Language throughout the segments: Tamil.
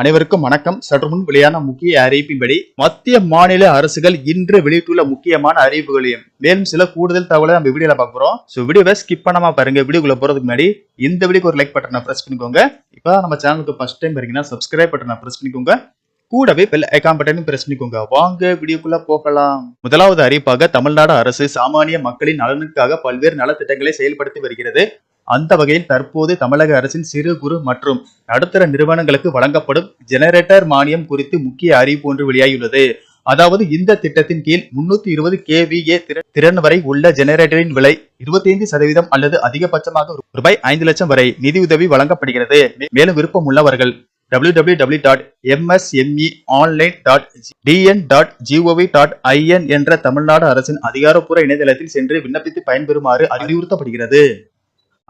அனைவருக்கும் வணக்கம். சற்று முன் வெளியான முக்கிய அறிவிப்பின்படி மத்திய மாநில அரசுகள் இன்று வெளியிட்டுள்ள முக்கியமான அறிவிப்புகளையும் மேலும் சில கூடுதல் தகவலை நம்ம வீடியோல பாக்குறோம் ஸோ வீடியோவை ஸ்கிப் பண்ணாம பாருங்க. வீடியோக்குள்ள போறதுக்கு முன்னாடி இந்த வீடியோக்கு ஒரு லைக் பட்டனை பிரஸ் பண்ணிக்கோங்க. இப்போ நம்ம சேனலுக்கு ஃபர்ஸ்ட் டைம் பாருங்கன்னா சப்ஸ்கிரைப் பட்டனை பிரஸ் பண்ணிக்கோங்க. கூடவே பெல் ஐகான் பட்டனும் பிரஸ் பண்ணிக்கோங்க. வாங்க வீடியோக்குள்ள போகலாம். முதலாவது அறிவிப்பாக தமிழ்நாடு அரசு சாமானிய மக்களின் நலனுக்காக பல்வேறு நலத்திட்டங்களை செயல்படுத்தி வருகிறது. அந்த வகையில் தற்போது தமிழக அரசின் சிறு குறு மற்றும் நடுத்தர நிறுவனங்களுக்கு வழங்கப்படும் ஜெனரேட்டர் மானியம் குறித்து முக்கிய அறிவிப்பு ஒன்று வெளியாகியுள்ளது. அதாவது இந்த திட்டத்தின் கீழ் முன்னூத்தி இருபது கேவிஏ திறன் வரை உள்ள ஜெனரேட்டரின் விலை 25% சதவீதம் அல்லது அதிகபட்சமாக ரூபாய் ஐந்து லட்சம் வரை நிதியுதவி வழங்கப்படுகிறது. மேலும் விருப்பம் உள்ளவர்கள் www.msmeonline.dn.gov.in dot MSME online dot TN dot GOV dot IN என்ற தமிழ்நாடு அரசின் அதிகாரப்பூர்வ இணையதளத்தில் சென்று விண்ணப்பித்து பயன்பெறுமாறு அறிவுறுத்தப்படுகிறது.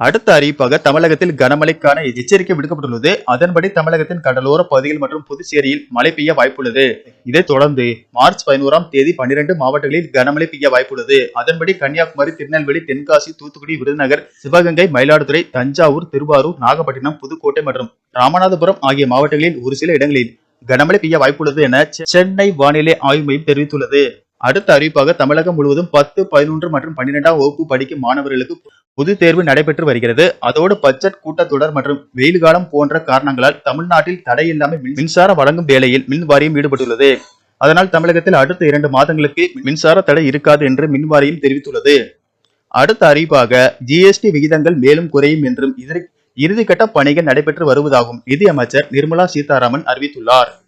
அடுத்த அறிவிப்பாக தமிழகத்தில் கனமழைக்கான எச்சரிக்கை விடுக்கப்பட்டுள்ளது. அதன்படி தமிழகத்தின் கடலோர பகுதிகள் மற்றும் புதுச்சேரியில் மழை பெய்ய வாய்ப்புள்ளது. இதைத் தொடர்ந்து மார்ச் பதினோராம் தேதி பன்னிரண்டு மாவட்டங்களில் கனமழை பெய்ய வாய்ப்புள்ளது. அதன்படி கன்னியாகுமரி திருநெல்வேலி தென்காசி தூத்துக்குடி விருதுநகர் சிவகங்கை மயிலாடுதுறை தஞ்சாவூர் திருவாரூர் நாகப்பட்டினம் புதுக்கோட்டை மற்றும் ராமநாதபுரம் ஆகிய மாவட்டங்களில் ஒரு சில இடங்களில் கனமழை பெய்ய வாய்ப்புள்ளது என சென்னை வானிலை ஆய்வு மையம் தெரிவித்துள்ளது. அடுத்த அறிவிப்பாக தமிழகம் முழுவதும் பத்து பதினொன்று மற்றும் பன்னிரெண்டாம் வகுப்பு படிக்கும் மாணவர்களுக்கு பொது தேர்வு நடைபெற்று வருகிறது. அதோடு பட்ஜெட் கூட்டத்தொடர் மற்றும் வெயில் காலம் போன்ற காரணங்களால் தமிழ்நாட்டில் தடையில்லாமல் மின்- மின்சாரம் வழங்கும் வேலையில் மின் வாரியம் ஈடுபட்டுள்ளது. அதனால் தமிழகத்தில் அடுத்த இரண்டு மாதங்களுக்கு மின்சார தடை இருக்காது என்று மின் வாரியம் தெரிவித்துள்ளது. அடுத்த அறிவிப்பாக ஜிஎஸ்டி விகிதங்கள் மேலும் குறையும் என்றும் இதற்கு இறுதிக்கட்ட பணிகள் நடைபெற்று வருவதாகவும் நிதி அமைச்சர் நிர்மலா சீதாராமன் அறிவித்துள்ளார்.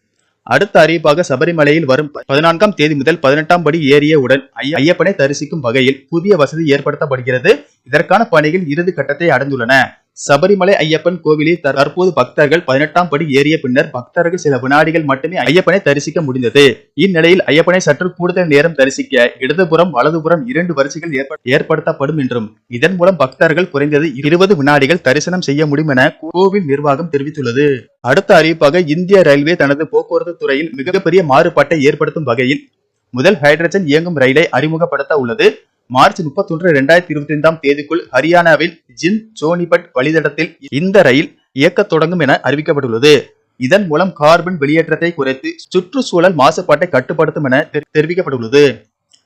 அடுத்த அறிவிப்பாக சபரிமலையில் வரும் பதினான்காம் தேதி முதல் பதினெட்டாம் படி ஏறியவுடன் ஐய- ஐயப்பனை தரிசிக்கும் வகையில் புதிய வசதி ஏற்படுத்தப்படுகிறது. இதற்கான பணிகள் இறுதி கட்டத்தை அடைந்துள்ளன. சபரிமலை ஐயப்பன் கோவிலில் தற்போது பக்தர்கள் பதினெட்டாம் படி ஏறிய பின்னர் பக்தர்கள் சில வினாடிகள் மட்டுமே ஐயப்பனை தரிசிக்க முடிந்தது. இந்நிலையில் ஐயப்பனை சற்று கூடுதல் நேரம் தரிசிக்க இடதுபுறம் வலதுபுறம் இரண்டு வரிசைகள் ஏற்படுத்தப்படும் என்றும் இதன் மூலம் பக்தர்கள் குறைந்தது இருபது வினாடிகள் தரிசனம் செய்ய முடியும் என கோவில் நிர்வாகம் தெரிவித்துள்ளது. அடுத்த அறிவிப்பாக இந்திய ரயில்வே தனது போக்குவரத்து துறையில் மிகப்பெரிய மாறுபாட்டை ஏற்படுத்தும் வகையில் முதல் ஹைட்ரஜன் இயங்கும் ரயிலை அறிமுகப்படுத்த உள்ளது. மார்ச் முப்பத்தி ஒன்று இரண்டாயிரத்தி இருபத்தி ஐந்தாம் தேதிக்குள் ஹரியானாவில் ஜின் சோனிபட் வழித்தடத்தில் இந்த ரயில் இயக்கத் தொடங்கும் என அறிவிக்கப்பட்டுள்ளது. இதன் மூலம் கார்பன் வெளியேற்றத்தை குறைத்து சுற்றுச்சூழல் மாசுபாட்டை கட்டுப்படுத்தும் என தெரிவிக்கப்பட்டுள்ளது.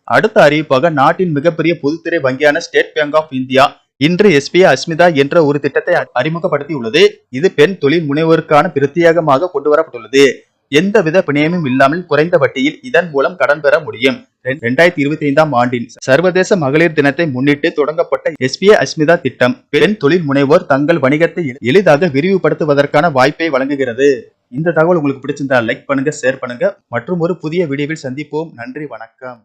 அடுத்த அறிவிப்பாக நாட்டின் மிகப்பெரிய பொதுத்துறை வங்கியான ஸ்டேட் பேங்க் ஆஃப் இந்தியா இன்று எஸ்பிஐ அஸ்மிதா என்ற ஒரு திட்டத்தை அறிமுகப்படுத்தியுள்ளது. இது பெண் தொழில் முனைவோருக்கான பிரத்யேகமாக கொண்டு வரப்பட்டுள்ளது. எந்தவித பிணையமும் இல்லாமல் குறைந்த வட்டியில் இதன் மூலம் கடன் பெற முடியும். இரண்டாயிரத்தி இருபத்தி ஐந்தாம் ஆண்டின் சர்வதேச மகளிர் தினத்தை முன்னிட்டு தொடங்கப்பட்ட எஸ்பிஏ அஸ்மிதா திட்டம் பெண் தொழில் முனைவோர் தங்கள் வணிகத்தை எளிதாக விரிவுபடுத்துவதற்கான வாய்ப்பை வழங்குகிறது. இந்த தகவல் உங்களுக்கு பிடிச்சிருந்தா லைக் பண்ணுங்க ஷேர் பண்ணுங்க. மற்றும் ஒரு புதிய வீடியோவில் சந்திப்போம். நன்றி வணக்கம்.